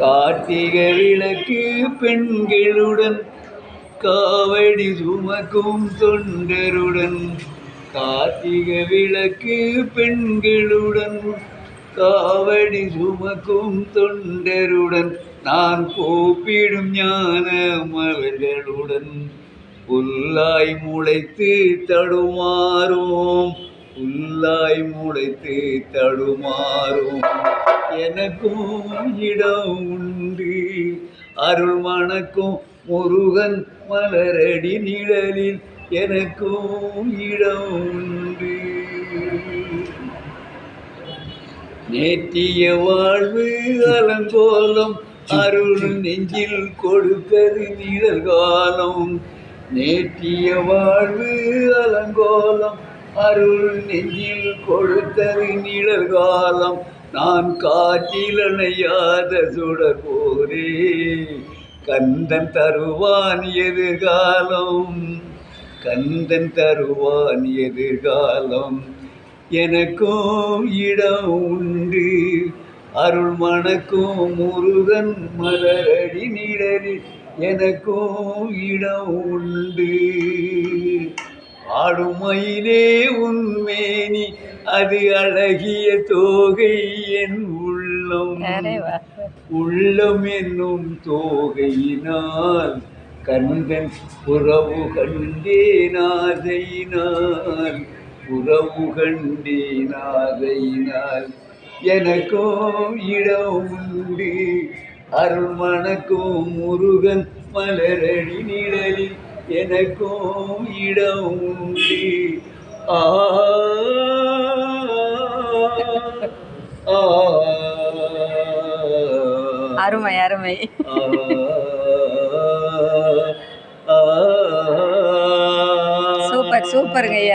கார்த்திக விளக்கு பெண்களுடன் காவடி சுமக்கும் தொண்டருடன் கார்த்திக விளக்கு பெண்களுடன் காவடி சுமக்கும் தொண்டருடன் நான் கூப்பிடும் ஞான மலர்களுடன் புல்லாய் முளைத்து தடுமாறும் புல்லாய் முளைத்து தடுமாறும். எனக்கும் இடம் உண்டு. அருள் மணக்கும் முருகன் மலரடி நிழலில் எனக்கும் இடம் உண்டு. நேற்றிய வாழ்வு அலங்கோலம் அருள் நெஞ்சில் கொடுப்பது நிழல் காலம். நேற்றிய வாழ்வு அலங்கோலம் அருள் நெஞ்சில் கொடுத்தது நிழல் காலம். நான் காற்றில் அணையாத சுடர் போரே கந்தன் தருவான் எதிர்காலம் கந்தன் தருவான் எதிர்காலம். எனக்கும் இடம் உண்டு. அருள் மணக்கும் முருகன் மலரடி நிழலில் எனக்கும் இடம் உண்டு. ஆடுமயிலே உண்மை அது அழகிய தோகை என் உள்ளம். உள்ளம் என்னும் தோகையினால் கண்கள் உறவு கண்டே நாதையினால் உறவு கண்டே நாதையினால் எனக்கோ இடம் உண்டு. அருள்மணக்கோ முருகன் மலரடி நிழலில் எனக்கோ இடம் உண்டு. ஆ அருமை அருமை. சூப்பர் சூப்பருங்க